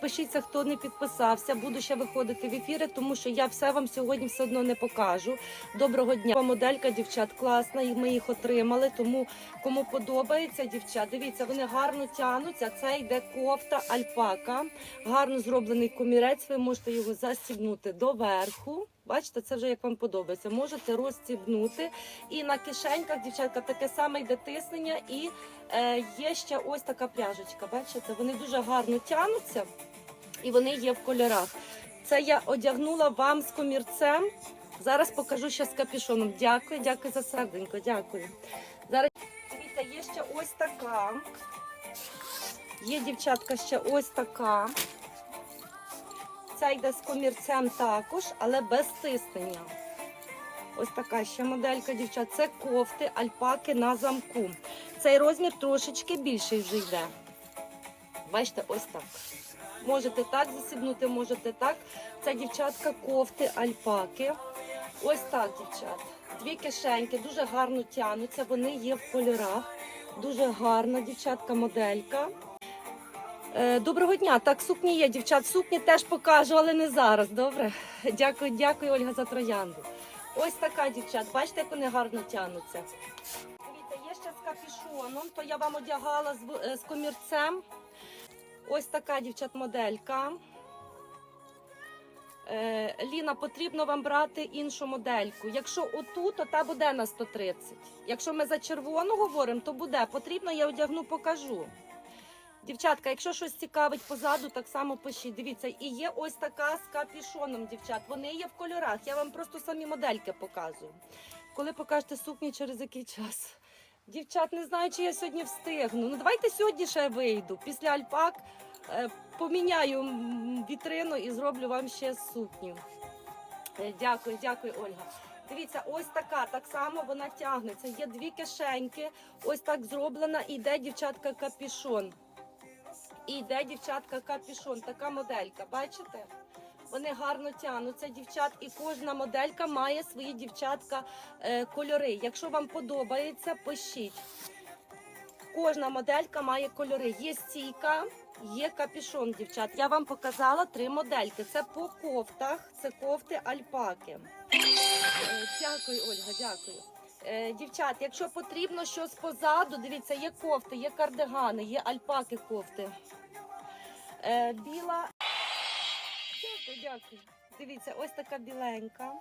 підпишіться, хто не підписався. Буду ще виходити в ефіри, тому що я все вам сьогодні все одно не покажу. Доброго дня. Моделька, дівчат, класна, і ми їх отримали. Тому кому подобається, дівчат, дивіться, вони гарно тянуться. Це йде кофта альпака, гарно зроблений комірець. Ви можете його застібнути доверху. Бачите, це вже як вам подобається. Можете розстібнути. І на кишеньках, дівчатка, таке саме йде тиснення. І е, є ще ось така пряжечка. Бачите, вони дуже гарно тянуться і вони є в кольорах. Це я одягнула вам з комірцем. Зараз покажу ще з капюшоном. Дякую, дякую за серденько, дякую. Зараз дивіться, є ще ось така. Є дівчатка ще ось така. Це йде з комірцем також, але без тиснення. Ось така ще моделька, дівчат. Це кофти альпаки на замку. Цей розмір трошечки більший вже йде. Бачите, ось так. Можете так засібнути, можете так. Це дівчатка кофти альпаки. Ось так, дівчат. Дві кишеньки дуже гарно тянуться. Вони є в кольорах. Дуже гарна дівчатка моделька. Е, Доброго дня. Так, сукні є, дівчат. Сукні теж покажу, але не зараз. Добре. Дякую, дякую, Ольга, за троянду. Ось така, дівчат. Бачите, як вони гарно тянуться. Дивіться, є ще з капішоном, то я вам одягала з, е, з комірцем. Ось така, дівчат, моделька. Е, Ліна, потрібно вам брати іншу модельку. Якщо отут, то та буде на 130. Якщо ми за червону говоримо, то буде. Потрібно, я одягну, покажу. Дівчатка, якщо щось цікавить позаду, так само пишіть. Дивіться, і є ось така з капюшоном, дівчат. Вони є в кольорах. Я вам просто самі модельки показую. Коли покажете сукні, через який час? Дівчат, не знаю, чи я сьогодні встигну. Ну давайте сьогодні ще вийду. Після альпак е, поміняю вітрину і зроблю вам ще сукню. Е, Дякую, дякую, Ольга. Дивіться, ось така, так само вона тягнеться. Є дві кишеньки, ось так зроблена. І йде дівчатка капішон. І йде дівчатка капішон, така моделька, бачите? Вони гарно тягнуться, дівчат, і кожна моделька має свої дівчатка е, кольори. Якщо вам подобається, пишіть. Кожна моделька має кольори. Є стійка, є капішон, дівчат. Я вам показала три модельки. Це по кофтах, це кофти альпаки. Е, Дякую, Ольга, дякую. Е, Дівчат, якщо потрібно щось позаду, дивіться, є кофти, є кардигани, є альпаки кофти. Біла. Дякую. Дивіться, ось така біленька.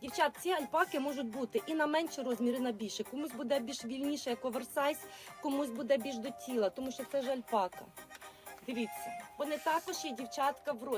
Дівчат, ці альпаки можуть бути і на менші розміри, і на більше. Комусь буде більш вільніше, як оверсайз, комусь буде більш до тіла, тому що це ж альпака. Дивіться, вони також є дівчатка в розмірі.